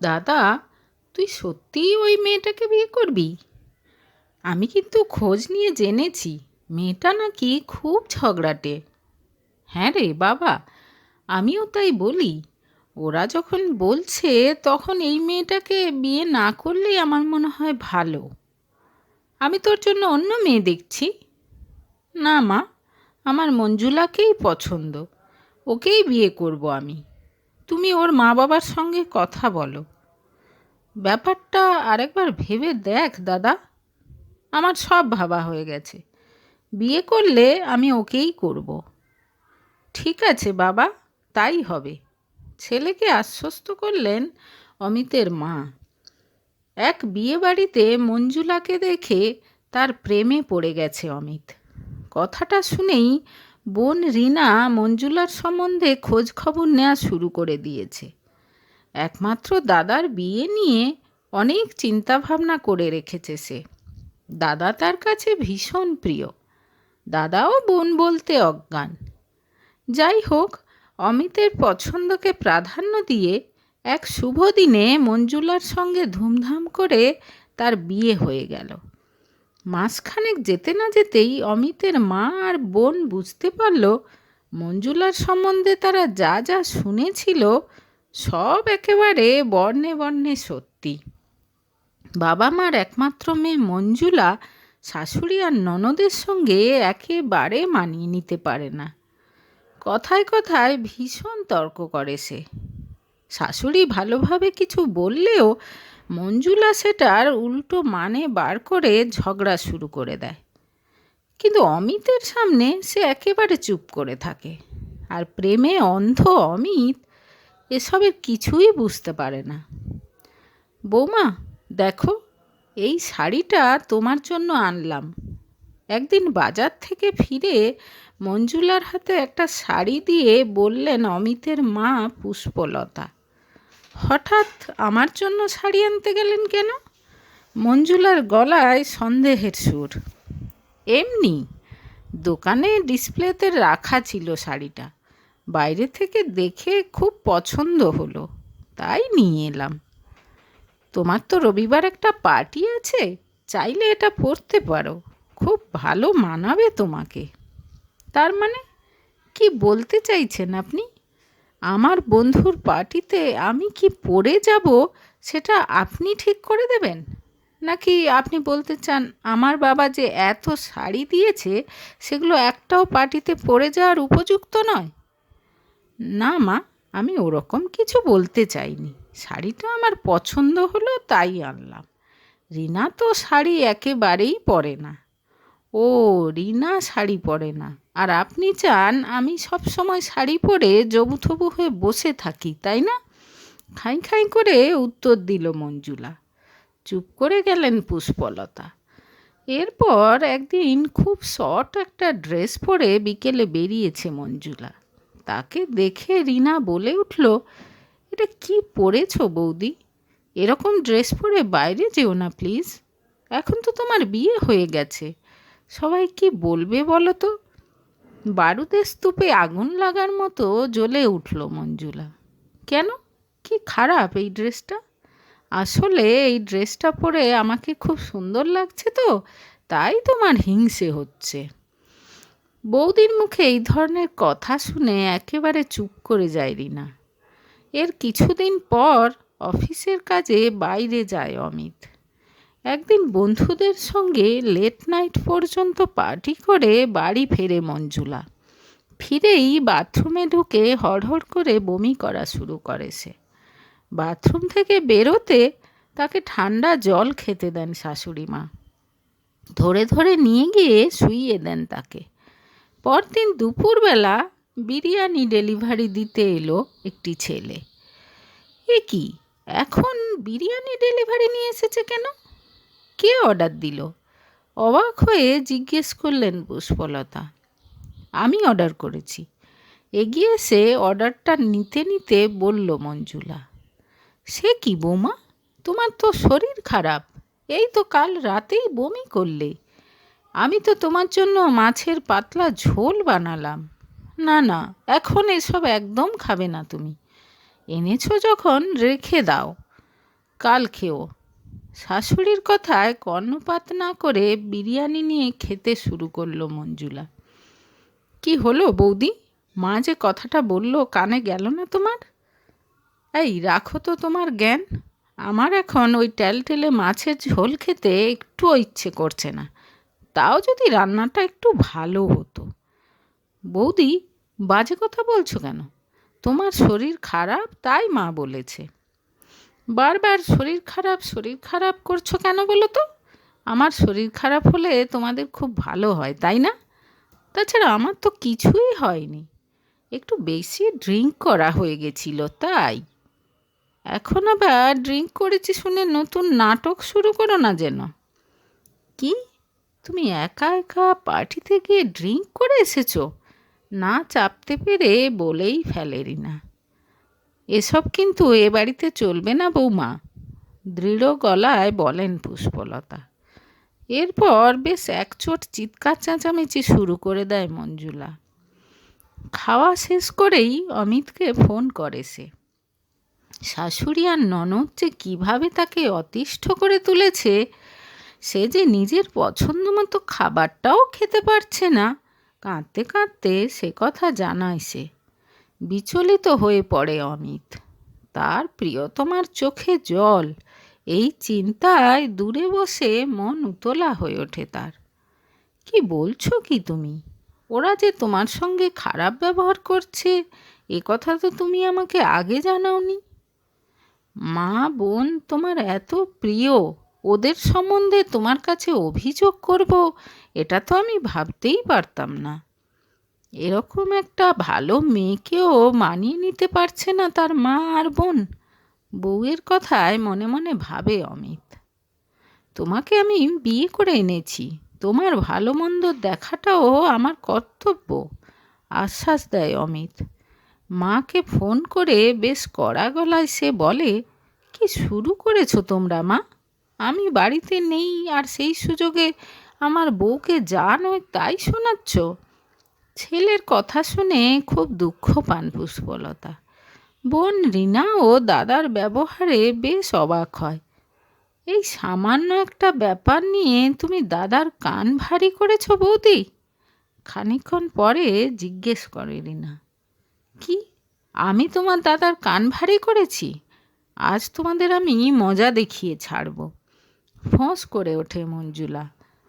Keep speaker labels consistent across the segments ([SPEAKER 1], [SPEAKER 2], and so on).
[SPEAKER 1] দাদা, তুই সত্যিই ওই মেয়েটাকে বিয়ে করবি? আমি কিন্তু খোঁজ নিয়ে জেনেছি, মেয়েটা নাকি খুব ঝগড়াটে। হ্যাঁ রে বাবা, আমিও তাই বলি। ওরা যখন বলছে, তখন এই মেয়েটাকে বিয়ে না করলেই আমার মনে হয় ভালো। আমি তোর জন্য অন্য মেয়ে দেখছি। না মা, আমার মঞ্জুলাকেই পছন্দ। ওকেই বিয়ে করব আমি। তুমি ওর মা বাবার সঙ্গে কথা বলো। ব্যাপারটা আরেকবার ভেবে দেখ, দাদা। আমার সব ভাবা হয়ে গেছে। বিয়ে করলে আমি ওকেই করব। ঠিক আছে, বাবা, তাই হবে। ছেলেকে আশ্বস্ত করলেন অমিতের মা। এক বিয়ে বাড়িতে মঞ্জুলাকে দেখে তার প্রেমে পড়ে গেছে অমিত। কথাটা শুনেই বোন রিনা মঞ্জুলার সম্বন্ধে খোঁজ খবর নেওয়া শুরু করে দিয়েছে। একমাত্র দাদার বিয়ে নিয়ে অনেক চিন্তাভাবনা করে রেখেছে সে। দাদা তার কাছে ভীষণ প্রিয়। দাদাও বোন বলতে অজ্ঞান। যাই হোক, অমিতের পছন্দকে প্রাধান্য দিয়ে এক শুভ দিনে মঞ্জুলার সঙ্গে ধুমধাম করে তার বিয়ে হয়ে গেল। মাসখানেক যেতে না যেতেই অমিতের মা আর বোন বুঝতে পারল, মঞ্জুলার সম্বন্ধে তারা যা যা শুনেছিল সব একেবারে বর্ণে বর্ণে সত্যি। বাবা মার একমাত্র মেয়ে মঞ্জুলা শাশুড়ি আর ননদের সঙ্গে একেবারে মানিয়ে নিতে পারে না। কথায় কথায় ভীষণ তর্ক করে সে। শাশুড়ি ভালোভাবে কিছু বললেও মঞ্জুলা সেটার উল্টো মানে বার করে ঝগড়া শুরু করে দেয়। কিন্তু অমিতের সামনে সে একেবারে চুপ করে থাকে। আর প্রেমে অন্ধ অমিত এসবের কিছুই বুঝতে পারে না। বৌমা, দেখো, এই শাড়িটা তোমার জন্য আনলাম। একদিন বাজার থেকে ফিরে মঞ্জুলার হাতে একটা শাড়ি দিয়ে বললেন অমিতের মা পুষ্পলতা। হঠাৎ আমার জন্য শাড়ি আনতে গেলেন কেন? মঞ্জুলার গলায় সন্দেহের সুর। এমনি, দোকানে ডিসপ্লেতে রাখা ছিল শাড়িটা। বাইরে থেকে দেখে খুব পছন্দ হলো। তাই নিয়ে এলাম। তোমার তো রবিবার একটা পার্টি আছে, চাইলে এটা পরতে পারো। খুব ভালো মানাবে তোমাকে। তার মানে কি বলতে চাইছেন আপনি? আমার বন্ধুর পার্টিতে আমি কি পরে যাব সেটা আপনি ঠিক করে দেবেন? নাকি আপনি বলতে চান, আমার বাবা যে এত শাড়ি দিয়েছে, সেগুলো একটাও পার্টিতে পরে যাওয়ার উপযুক্ত নয়? না মা, আমি ওরকম কিছু বলতে চাইনি। শাড়িটা আমার পছন্দ হলো, তাই আনলাম। রিনা তো শাড়ি একেবারেই পরে না। ও, রিনা শাড়ি পরে না। আর আপনি চান আমি সব সময় শাড়ি পরে জবুথবু হয়ে বসে থাকি, তাই না? খাই খাই করে উত্তর দিল মঞ্জুলা। চুপ করে গেলেন পুষ্পলতা। এরপর একদিন খুব শর্ট একটা ড্রেস পরে বিকেলে বেরিয়েছে মঞ্জুলা। তাকে দেখে রিনা বলে উঠল, এটা কি পরেছো বৌদি? এরকম ড্রেস পরে বাইরে যেও না প্লিজ। এখন তো তোমার বিয়ে হয়ে গেছে। সবাই কি বলবে বলো তো বারুদের স্তূপে আগুন লাগার মতো জ্বলে উঠল মঞ্জুলা। কেন? কি খারাপ এই ড্রেসটা? আসলে এই ড্রেসটা পরে আমাকে খুব সুন্দর লাগছে তো, তাই তোমার হিংসে হচ্ছে। বৌদির মুখে এই ধরনের কথা শুনে একেবারে চুপ করে যায় রিনা। এর কিছুদিন পর অফিসের কাজে বাইরে যায় অমিত। একদিন বন্ধুদের সঙ্গে লেট নাইট পর্যন্ত পার্টি করে বাড়ি ফেরে মঞ্জুলা। ফিরেই বাথরুমে ঢুকে হড়হড় করে বমি করা শুরু করে সে। বাথরুম থেকে বেরোতে তাকে ঠান্ডা জল খেতে দেন শাশুড়ি মা। ধরে ধরে নিয়ে গিয়ে শুইয়ে দেন তাকে। পরদিন দুপুরবেলা বিরিয়ানি ডেলিভারি দিতে এলো একটি ছেলে। এ কি? এখন বিরিয়ানি ডেলিভারি নিয়ে এসেছে কেন? কে অর্ডার দিল? অবাক হয়ে জিজ্ঞেস করলেন পুষ্পলতা। আমি অর্ডার করেছি। এগিয়ে এসে অর্ডারটা নিতে নিতে বলল মঞ্জুলা, সে কি বৌমা? তোমার তো শরীর খারাপ। এই তো কাল রাতেই বমি করলে। আমি তো তোমার জন্য মাছের পাতলা ঝোল বানালাম। না না, এখন এসব একদম খাবে না তুমি। এনেছো যখন, রেখে দাও। কাল খেও। শাশুড়ির কথায় কর্ণপাত না করে বিরিয়ানি নিয়ে খেতে শুরু করল মঞ্জুলা। কি হলো বৌদি? মা যে কথাটা বলল কানে গেল না তোমার? এই রাখো তো তোমার জ্ঞান। আমার এখন ওই টেলটেলে মাছের ঝোল খেতে একটুও ইচ্ছে করছে না। তাও যদি রান্নাটা একটু ভালো হতো। বৌদি, বাজে কথা বলছো কেন? তোমার শরীর খারাপ, তাই মা বলেছে। বারবার শরীর খারাপ শরীর খারাপ করছ কেন বলো তো? আমার শরীর খারাপ হলে তোমাদের খুব ভালো হয়, তাই না? তাছাড়া আমার তো কিছুই হয়নি। একটু বেশি ড্রিঙ্ক করা হয়ে গেছিল, তাই। এখন আবার ড্রিঙ্ক করেছি শুনে নতুন নাটক শুরু করো না যেন। কি? তুমি একা একা পার্টিতে গিয়ে ড্রিঙ্ক করে এসেছ? না চাপতে পেরে বলেই ফেলেরি না। এসব কিন্তু এ বাড়িতে চলবে না বৌমা। দৃঢ় গলায় বলেন পুষ্পলতা। এরপর বেশ একচোট চিৎকার চেঁচামেচি শুরু করে দেয় মঞ্জুলা। খাওয়া শেষ করেই অমিতকে ফোন করে সে। শাশুড়ি আর ননদ যে কীভাবে তাকে অতিষ্ঠ করে তুলেছে, সে যে নিজের পছন্দ মতো খাবারটাও খেতে পারছে না, কাঁদতে কাঁদতে সে কথা জানায় সে। বিচলিত হয়ে পড়ে অমিত। তার প্রিয়তমার চোখে জল, এই চিন্তায় দূরে বসে মন উতলা হয়ে ওঠে তার। কি বলছো কি তুমি? ওরা যে তোমার সঙ্গে খারাপ ব্যবহার করছে, এ কথা তো তুমি আমাকে আগে জানাওনি। মা, বোন তোমার এত প্রিয়, ওদের সম্বন্ধে তোমার কাছে অভিযোগ করব, এটা তো আমি ভাবতেই পারতাম না। এরকম একটা ভালো মেয়েকেও মানিয়ে নিতে পারছে না তার মা আর বোন। বউয়ের কথায় মনে মনে ভাবে অমিত। তোমাকে আমি বিয়ে করে এনেছি। তোমার ভালো মন্দ দেখাটাও আমার কর্তব্য, আশ্বাস দেয় অমিত। মাকে ফোন করে বেশ কড়া গলায় সে বলে, কি শুরু করেছ তোমরা মা? আমি বাড়িতে নেই আর সেই সুযোগে আমার বউকে যা নয় তাই শোনাচ্ছ। ছেলের কথা শুনে খুব দুঃখ পান পুষ্পলতা। বোন রিনা ও দাদার ব্যবহারে বেশ অবাক হয়। এই সামান্য একটা ব্যাপার নিয়ে তুমি দাদার কান ভারী করেছ বৌদি? খানিক্ষণ পরে জিজ্ঞেস করে রিনা। কি? আমি তোমার দাদার কান ভারী করেছি? আজ তোমাদের আমি মজা দেখিয়ে ছাড়ব। ফোঁস করে ওঠে মঞ্জুলা।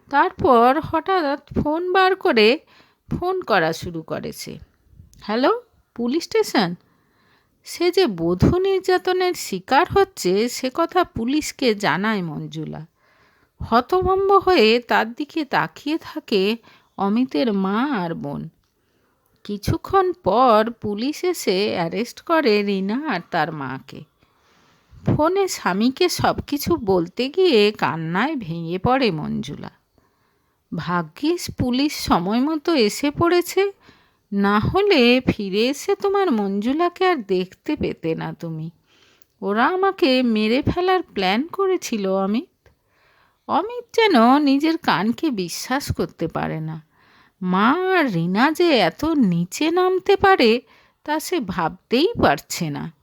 [SPEAKER 1] তারপর হঠাৎ ফোন বার করে ফোন করা শুরু করেছে। Hello, police station? সে যে বধূ নির্যাতনের শিকার হচ্ছে, সে কথা পুলিশকে জানায় মঞ্জুলা। হতভম্ব হয়ে তার দিকে তাকিয়ে থাকে অমিতের মা আর বোন। কিছুক্ষণ পর পুলিশ এসে অ্যারেস্ট করে রিনা আর তার মাকে। ফোনে স্বামীকে সব কিছু বলতে গিয়ে কান্নায় ভেঙে পড়ে মঞ্জুলা। ভাগ্যিস পুলিশ সময় মতো এসে পড়েছে। না হলে ফিরে এসে তোমার মঞ্জুলাকে আর দেখতে পেতে না তুমি। ওরা আমাকে মেরে ফেলার প্ল্যান করেছিল, অমিত। অমিত যেন নিজের কানকে বিশ্বাস করতে পারে না। মা আর রিনা যে এত নিচে নামতে পারে, তা সে ভাবতেই পারছে না।